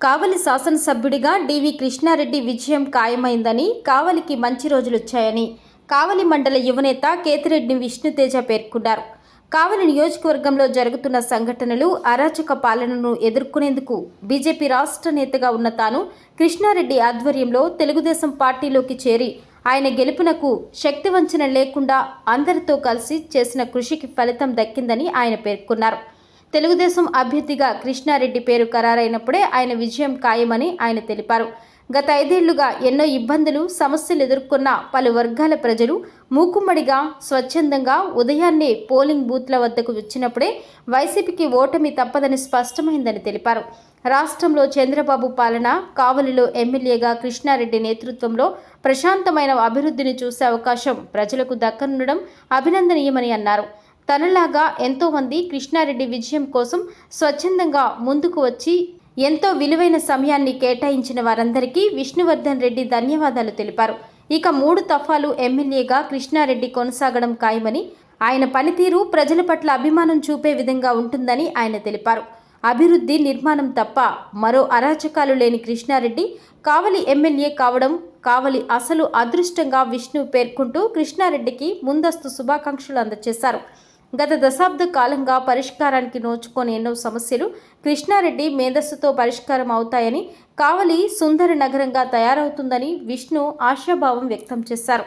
కావలి శాసనసభ్యుడిగా డివి కృష్ణారెడ్డి విజయం ఖాయమైందని కావలికి మంచి రోజులొచ్చాయని కావలి మండల యువనేత కేతిరెడ్డి విష్ణుతేజ పేర్కొన్నారు. కావలి నియోజకవర్గంలో జరుగుతున్న సంఘటనలు అరాచక పాలనను ఎదుర్కొనేందుకు బీజేపీ రాష్ట్ర నేతగా ఉన్న తాను కృష్ణారెడ్డి ఆధ్వర్యంలో తెలుగుదేశం పార్టీలోకి చేరి ఆయన గెలుపునకు శక్తివంచన లేకుండా అందరితో కలిసి చేసిన కృషికి ఫలితం దక్కిందని ఆయన పేర్కొన్నారు. తెలుగుదేశం అభ్యర్థిగా కృష్ణారెడ్డి పేరు ఖరారైనప్పుడే ఆయన విజయం ఖాయమని ఆయన తెలిపారు. గత ఐదేళ్ళుగా ఎన్నో ఇబ్బందులు సమస్యలు ఎదుర్కొన్న పలు వర్గాల ప్రజలు మూకుమ్మడిగా స్వచ్ఛందంగా ఉదయాన్నే పోలింగ్ బూత్ల వద్దకు వచ్చినప్పుడే వైసీపీకి ఓటమి తప్పదని స్పష్టమైందని తెలిపారు. రాష్ట్రంలో చంద్రబాబు పాలన కావలిలో ఎమ్మెల్యేగా కృష్ణారెడ్డి నేతృత్వంలో ప్రశాంతమైన అభివృద్ధిని చూసే అవకాశం ప్రజలకు దక్కనుండడం అభినందనీయమని అన్నారు. తనలాగా ఎంతోమంది కృష్ణారెడ్డి విజయం కోసం స్వచ్ఛందంగా ముందుకు వచ్చి ఎంతో విలువైన సమయాన్ని కేటాయించిన వారందరికీ విష్ణువర్ధన్ రెడ్డి ధన్యవాదాలు తెలిపారు. ఇక మూడు తఫాలు ఎమ్మెల్యేగా కృష్ణారెడ్డి కొనసాగడం ఖాయమని ఆయన పనితీరు ప్రజల పట్ల అభిమానం చూపే విధంగా ఉంటుందని ఆయన తెలిపారు. అభివృద్ధి నిర్మాణం తప్ప మరో అరాచకాలు లేని కృష్ణారెడ్డి కావలి ఎమ్మెల్యే కావడం కావలి అసలు అదృష్టంగా విష్ణు పేర్కొంటూ కృష్ణారెడ్డికి ముందస్తు శుభాకాంక్షలు అందజేశారు. గత దశాబ్ద కాలంగా పరిష్కారానికి నోచుకొని ఎన్నో సమస్యలు కృష్ణారెడ్డి మేధస్సుతో పరిష్కారం అవుతాయని కావలి సుందర నగరంగా తయారవుతుందని విష్ణు ఆశాభావం వ్యక్తం చేశారు.